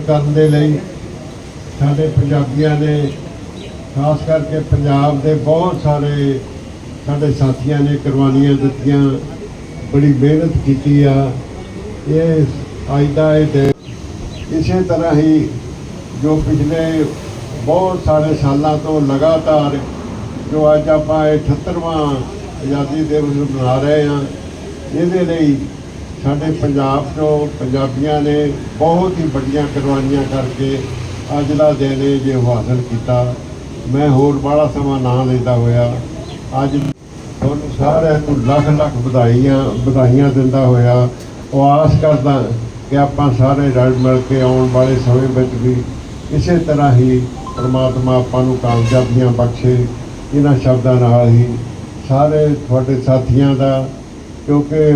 ਕਰਨ ਦੇ ਲਈ ਸਾਡੇ ਪੰਜਾਬੀਆਂ ਨੇ, ਖਾਸ ਕਰਕੇ ਪੰਜਾਬ ਦੇ ਬਹੁਤ ਸਾਰੇ ਸਾਡੇ ਸਾਥੀਆਂ ਨੇ ਕੁਰਬਾਨੀਆਂ ਦਿੱਤੀਆਂ, ਬੜੀ ਮਿਹਨਤ ਕੀਤੀ ਆ। ਇਹ ਅੱਜ ਦਾ ਇਹ ਦਿਨ ਇਸੇ ਤਰ੍ਹਾਂ ਹੀ ਜੋ ਪਿਛਲੇ ਬਹੁਤ ਸਾਰੇ ਸਾਲਾਂ ਤੋਂ ਲਗਾਤਾਰ ਜੋ ਅੱਜ ਆਪਾਂ ਇਹ 78ਵਾਂ ਆਜ਼ਾਦੀ ਦਿਵਸ ਮਨਾ ਰਹੇ ਹਾਂ, ਇਹਦੇ ਲਈ ਸਾਡੇ ਪੰਜਾਬ ਤੋਂ ਪੰਜਾਬੀਆਂ ਨੇ ਬਹੁਤ ਹੀ ਵੱਡੀਆਂ ਕੁਰਬਾਨੀਆਂ ਕਰਕੇ ਅੱਜ ਦਾ ਦਿਨ ਇਹ ਜੇ ਹਾਸਲ ਕੀਤਾ। ਮੈਂ ਹੋਰ ਬੜਾ ਸਮਾਂ ਨਾ ਲੈਂਦਾ ਹੋਇਆ। ਅੱਜ ਤੁਹਾਨੂੰ ਸਾਰਿਆਂ ਨੂੰ ਲੱਖ ਲੱਖ ਵਧਾਈਆਂ ਵਧਾਈਆਂ ਦਿੰਦਾ ਹੋਇਆ। ਉਹ ਆਸ ਕਰਦਾ ਕਿ ਆਪਾਂ ਸਾਰੇ ਰਲ ਮਿਲ ਕੇ ਆਉਣ ਵਾਲੇ ਸਮੇਂ ਵਿੱਚ ਵੀ ਇਸੇ ਤਰ੍ਹਾਂ ਹੀ ਪਰਮਾਤਮਾ ਆਪਾਂ ਨੂੰ ਕਾਮਯਾਬੀਆਂ ਬਖਸ਼ੇ, ਇਹਨਾਂ ਸ਼ਬਦਾਂ ਨਾਲ ਹੀ। ਸਾਰੇ ਤੁਹਾਡੇ ਸਾਥੀਆਂ ਦਾ, ਕਿਉਂਕਿ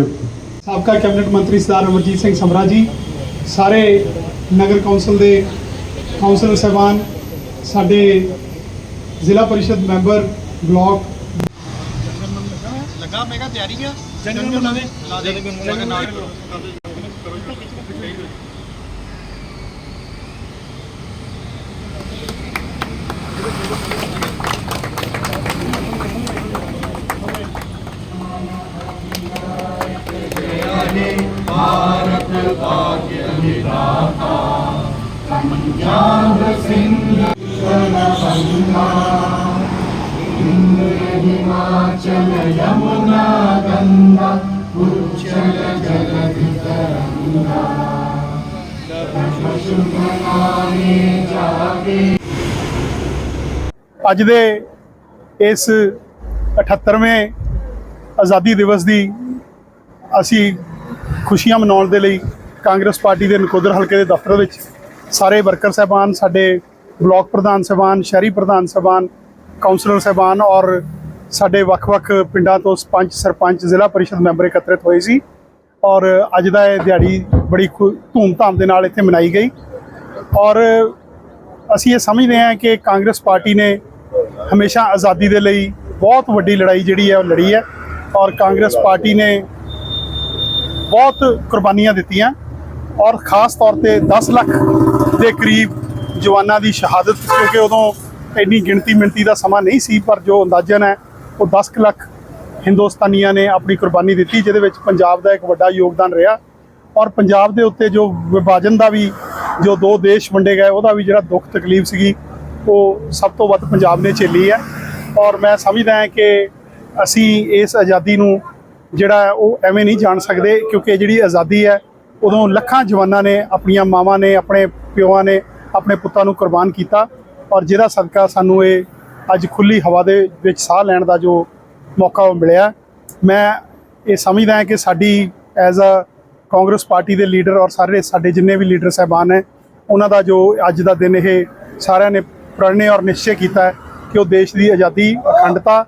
ਸਾਬਕਾ ਕੈਬਨਿਟ ਮੰਤਰੀ ਸਰਦਾਰ ਅਮਰਜੀਤ ਸਿੰਘ ਸਮਰਾ ਜੀ ਸਾਰੇ ਨਗਰ ਕੌਂਸਲ ਦੇ ਕੌਂਸਲਰ ਸਾਹਿਬਾਨ ਸਾਡੇ ਜ਼ਿਲ੍ਹਾ ਪਰਿਸ਼ਦ ਮੈਂਬਰ ਬਲਾਕ ਲੱਗਾ ਮੈਂ ਕਿਹਾ ਤਿਆਰੀ ਆ। ਜਨਰਲ ਉਹਨਾਂ ਦੇ ਲਾ ਦੇ ਨਾਲ ਅੱਜ ਦੇ ਇਸ 78ਵੇਂ ਆਜ਼ਾਦੀ ਦਿਵਸ ਦੀ ਅਸੀਂ ਖੁਸ਼ੀਆਂ ਮਨਾਉਣ ਦੇ ਲਈ ਕਾਂਗਰਸ ਪਾਰਟੀ ਦੇ ਨਕੋਦਰ ਹਲਕੇ ਦੇ ਦਫ਼ਤਰ ਵਿੱਚ ਸਾਰੇ ਵਰਕਰ ਸਹਿਬਾਨ, ਸਾਡੇ ਬਲਾਕ ਪ੍ਰਧਾਨ ਸਹਿਬਾਨ, ਸ਼ਹਿਰੀ ਪ੍ਰਧਾਨ ਸਹਿਬਾਨ ਕਾਉਂਸਲਰ ਸਹਿਬਾਨ ਔਰ ਸਾਡੇ ਵੱਖ-ਵੱਖ ਪਿੰਡਾਂ ਤੋਂ ਪੰਚ ਸਰਪੰਚ ਜ਼ਿਲ੍ਹਾ ਪਰਿਸ਼ਦ ਮੈਂਬਰ ਇਕੱਤਰਿਤ ਹੋਏ ਸੀ ਔਰ ਅੱਜ ਦਾ ਇਹ ਦਿਹਾੜੀ ਬੜੀ ਖੂ- ਧੂਮ-ਧਾਮ ਦੇ ਨਾਲ ਇੱਥੇ ਮਨਾਈ ਗਈ ਔਰ ਅਸੀਂ ਇਹ ਸਮਝਦੇ ਹਾਂ ਕਿ ਕਾਂਗਰਸ ਪਾਰਟੀ ਨੇ ਹਮੇਸ਼ਾ ਆਜ਼ਾਦੀ ਦੇ ਲਈ ਬਹੁਤ ਵੱਡੀ ਲੜਾਈ ਜਿਹੜੀ ਹੈ ਉਹ ਲੜੀ ਹੈ ਔਰ ਕਾਂਗਰਸ ਪਾਰਟੀ ਨੇ ਬਹੁਤ ਕੁਰਬਾਨੀਆਂ ਦਿੱਤੀਆਂ ਔਰ ਖਾਸ ਤੌਰ ਤੇ 10 ਲੱਖ ਦੇ ਕਰੀਬ ਜਵਾਨਾਂ ਦੀ ਸ਼ਹਾਦਤ, ਕਿਉਂਕਿ ਉਦੋਂ ਇੰਨੀ ਗਿਣਤੀ ਮਿੰਤੀ ਦਾ ਸਮਾਂ ਨਹੀਂ ਸੀ, ਪਰ ਜੋ ਅੰਦਾਜ਼ਨ ਹੈ, ਉਹ 10 ਕੁ ਲੱਖ ਹਿੰਦੁਸਤਾਨੀਆਂ ਨੇ ਆਪਣੀ ਕੁਰਬਾਨੀ ਦਿੱਤੀ, ਜਿਹਦੇ ਵਿੱਚ ਪੰਜਾਬ ਦਾ ਇੱਕ ਵੱਡਾ ਯੋਗਦਾਨ ਰਿਹਾ ਔਰ ਪੰਜਾਬ ਦੇ ਉੱਤੇ ਜੋ ਵਿਭਾਜਨ ਦਾ ਵੀ, ਜੋ ਦੋ ਦੇਸ਼ ਵੰਡੇ ਗਏ, ਉਹਦਾ ਵੀ ਜਿਹੜਾ ਦੁੱਖ ਤਕਲੀਫ ਸੀਗੀ, ਉਹ ਸਭ ਤੋਂ ਵੱਧ ਪੰਜਾਬ ਨੇ ਝੇਲੀ ਹੈ। ਔਰ ਮੈਂ ਸਮਝਦਾ ਹਾਂ ਕਿ ਅਸੀਂ ਇਸ ਆਜ਼ਾਦੀ ਨੂੰ ਜਿਹੜਾ ਉਹ ਐਵੇਂ ਨਹੀਂ ਜਾਣ ਸਕਦੇ, ਕਿਉਂਕਿ ਇਹ ਜਿਹੜੀ ਆਜ਼ਾਦੀ ਹੈ, ਉਦੋਂ ਲੱਖਾਂ ਜਵਾਨਾਂ ਨੇ ਆਪਣੀਆਂ ਮਾਵਾਂ ਨੇ, ਆਪਣੇ ਪਿਓਾਂ ਨੇ, ਆਪਣੇ ਪੁੱਤਾਂ ਨੂੰ ਕੁਰਬਾਨ ਕੀਤਾ। ਔਰ ਜਿਹਦਾ ਸਦਕਾ ਸਾਨੂੰ ਇਹ ਅੱਜ ਖੁੱਲੀ ਹਵਾ ਦੇ ਵਿੱਚ ਸਾਹ ਲੈਣ ਦਾ ਜੋ ਮੌਕਾ ਉਹ ਮਿਲਿਆ, ਮੈਂ ਇਹ ਸਮਝਦਾ ਹਾਂ ਕਿ ਸਾਡੀ ਐਜ਼ ਅ ਕਾਂਗਰਸ ਪਾਰਟੀ ਦੇ ਲੀਡਰ ਔਰ ਸਾਰੇ ਸਾਡੇ ਜਿੰਨੇ ਵੀ ਲੀਡਰ ਸਹਿਬਾਨ ਹੈ ਉਹਨਾਂ ਦਾ ਜੋ ਅੱਜ ਦਾ ਦਿਨ ਇਹ ਸਾਰਿਆਂ ਨੇ ਪ੍ਰਣਯ ਔਰ ਨਿਸ਼ਚੈ ਕੀਤਾ ਕਿ ਉਹ ਦੇਸ਼ ਦੀ ਆਜ਼ਾਦੀ ਅਖੰਡਤਾ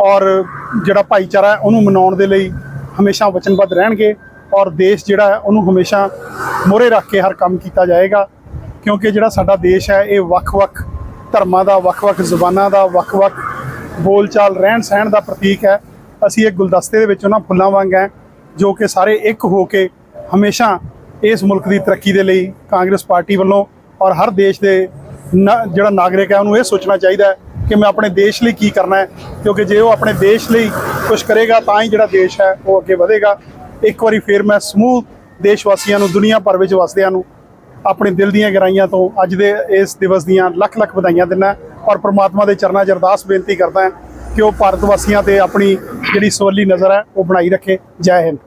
ਔਰ ਜਿਹੜਾ ਭਾਈਚਾਰਾ ਉਹਨੂੰ ਮਨਾਉਣ ਦੇ ਲਈ ਹਮੇਸ਼ਾ ਵਚਨਬੱਧ ਰਹਿਣਗੇ ਔਰ ਦੇਸ਼ ਜਿਹੜਾ ਹੈ ਉਹਨੂੰ ਹਮੇਸ਼ਾ ਮੋਹਰੇ ਰੱਖ ਕੇ ਹਰ ਕੰਮ ਕੀਤਾ ਜਾਏਗਾ। ਕਿਉਂਕਿ ਜਿਹੜਾ ਸਾਡਾ ਦੇਸ਼ ਹੈ, ਇਹ ਵੱਖ-ਵੱਖ ਧਰਮਾਂ ਦਾ, ਵੱਖ-ਵੱਖ ਜ਼ੁਬਾਨਾਂ ਦਾ, ਵੱਖ-ਵੱਖ ਬੋਲਚਾਲ ਰਹਿਣ ਸਹਿਣ ਦਾ ਪ੍ਰਤੀਕ ਹੈ। ਅਸੀਂ ਇੱਕ ਗੁਲਦਸਤੇ ਦੇ ਵਿੱਚ ਉਹਨਾਂ ਫੁੱਲਾਂ ਵਾਂਗ ਹੈ, ਜੋ ਕਿ ਸਾਰੇ ਇੱਕ ਹੋ ਕੇ ਹਮੇਸ਼ਾ ਇਸ ਮੁਲਕ ਦੀ ਤਰੱਕੀ ਦੇ ਲਈ ਕਾਂਗਰਸ ਪਾਰਟੀ ਵੱਲੋਂ ਔਰ ਹਰ ਦੇਸ਼ ਦੇ ਨਾ- ਜਿਹੜਾ ਨਾਗਰਿਕ ਹੈ, ਉਹਨੂੰ ਇਹ ਸੋਚਣਾ ਚਾਹੀਦਾ ਹੈ ਕਿ ਮੈਂ ਆਪਣੇ ਦੇਸ਼ ਲਈ ਕੀ ਕਰਨਾ ਹੈ, ਕਿਉਂਕਿ ਜੇ ਉਹ ਆਪਣੇ ਦੇਸ਼ ਲਈ ਕੁਝ ਕਰੇਗਾ, ਤਾਂ ਹੀ ਜਿਹੜਾ ਦੇਸ਼ ਹੈ, ਉਹ ਅੱਗੇ ਵਧੇਗਾ। ਇੱਕ ਵਾਰੀ ਫੇਰ ਮੈਂ ਸਮੂਹ ਦੇਸ਼ ਵਾਸੀਆਂ ਨੂੰ, ਦੁਨੀਆ ਭਰ ਵਿੱਚ ਵਸਦਿਆਂ ਨੂੰ ਆਪਣੇ ਦਿਲ ਦੀਆਂ ਗਹਿਰਾਈਆਂ ਤੋਂ ਅੱਜ ਦੇ ਇਸ ਦਿਵਸ ਦੀਆਂ ਲੱਖ ਲੱਖ ਵਧਾਈਆਂ ਦਿੰਦਾ ਔਰ ਪ੍ਰਮਾਤਮਾ ਦੇ ਚਰਨਾਂ 'ਚ ਅਰਦਾਸ ਬੇਨਤੀ ਕਰਦਾ ਕਿ ਉਹ ਭਾਰਤ ਵਾਸੀਆਂ ਤੇ ਆਪਣੀ ਜਿਹੜੀ ਸਵੱਲੀ ਨਜ਼ਰ ਹੈ, ਉਹ ਬਣਾਈ ਰੱਖੇ। ਜੈ ਹਿੰਦ।